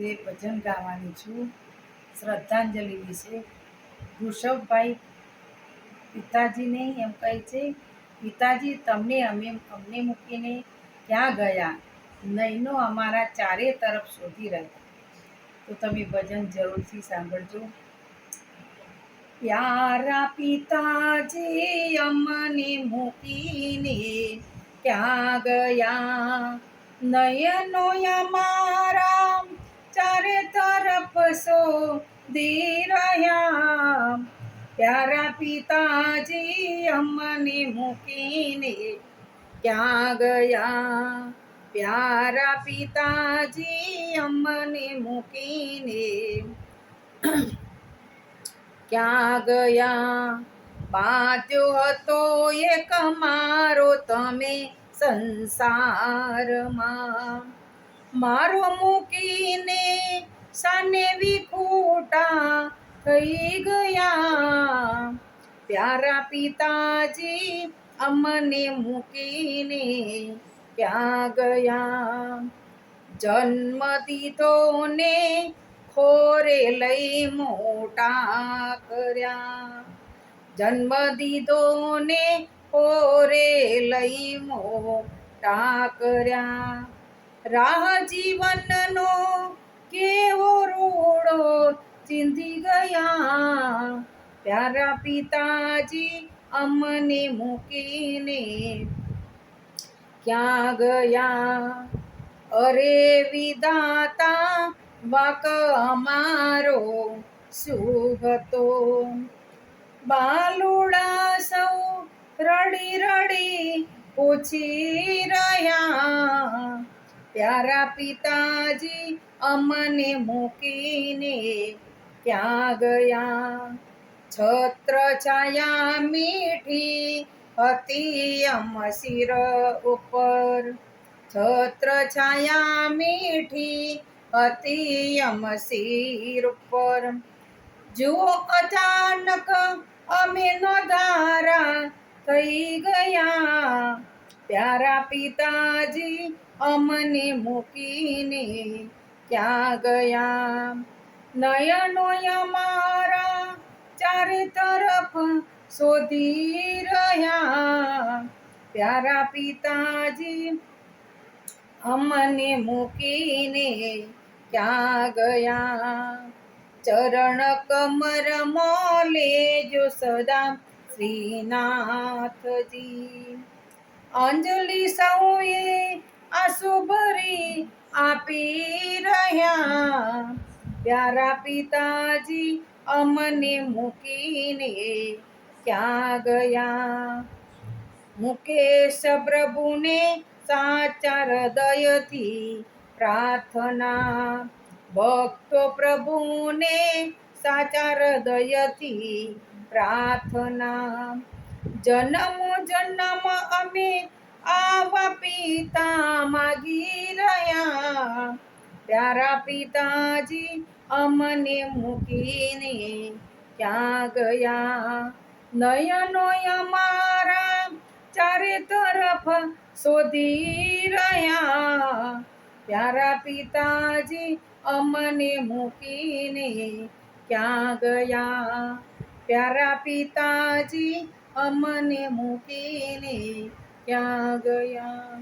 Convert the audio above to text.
આજે ભજન ગાવાની છું. શ્રદ્ધાંજલિ વિશે વૃષભભાઈ પિતાજીને એમ કહે છે, પિતાજી, તમને અમે, અમને મૂકીને ક્યાં ગયા? નયનો અમારા ચારે તરફ શોધી રહ્યા. તો તમે ભજન જરૂરથી સાંભળજો. પ્યારા પિતાજી, અમને મૂકીને ક્યાં ગયા? નયનો અમારા શોધી રહ્યા પ્યારા પિતાજી અમને મૂકીને ક્યાં ગયા? પ્યારા પિતાજી અમને મૂકીને ક્યાં ગયા? બાંધ્યો હતો એક મારો તમે સંસારમાં. મારો મૂકીને સાને વિખૂટા થઈ ગયા. પ્યારા પિતાજી અમને મૂકીને ક્યાં ગયા? જન્મ દીધો ને ખોરે લઈ મોટા કર્યા. જન્મ દીધો ને ખોરે લઈ મોટા કર્યા. રાહ જીવનનો ચીંધી ગયા. પ્યારા પિતાજી અમને મૂકીને ક્યાં ગયા? અરે વિધાતા, વાક અમારો શું હતો બાલુડા સૌ રડી રડી પૂછી રહ્યા. પ્યારા પિતાજી અમને મૂકીને ક્યાં ગયા છત્ર છાયા મીઠી હતી અમ શિર ઉપર છત્ર છાયા મીઠી હતી અમ શિર ઉપર જુઓ અચાનક અમે ધારા થઈ ગયા પ્યારા પિતાજી અમને મૂકીને ક્યાં ગયા નયનો અમારા ચારે તરફ શોધી રહ્યા. પ્યારા પિતાજી, અમને મૂકીને ક્યાં ગયા? ચરણ કમર મોલે સદા શ્રીનાથજી. અંજલિ સૌએ આંસુ ભરી પ્યારા પિતાજી અમને મૂકીને ક્યાં ગયા મુકેશ પ્રભુને સાચા હૃદયથી પ્રાર્થના ભક્તો પ્રભુને સાચા હૃદયથી પ્રાર્થના જન્મ જન્મ અમે આવા પિતા માગી રહ્યા પ્યારા પિતાજી અમને મૂકીને ક્યાં ગયા? નયનો અમારા ચારે તરફ શોધી રહ્યા. પ્યારા પિતાજી અમને મૂકીને ક્યાં ગયા? પ્યારા પિતાજી અમને મૂકીને ક્યાં ગયા?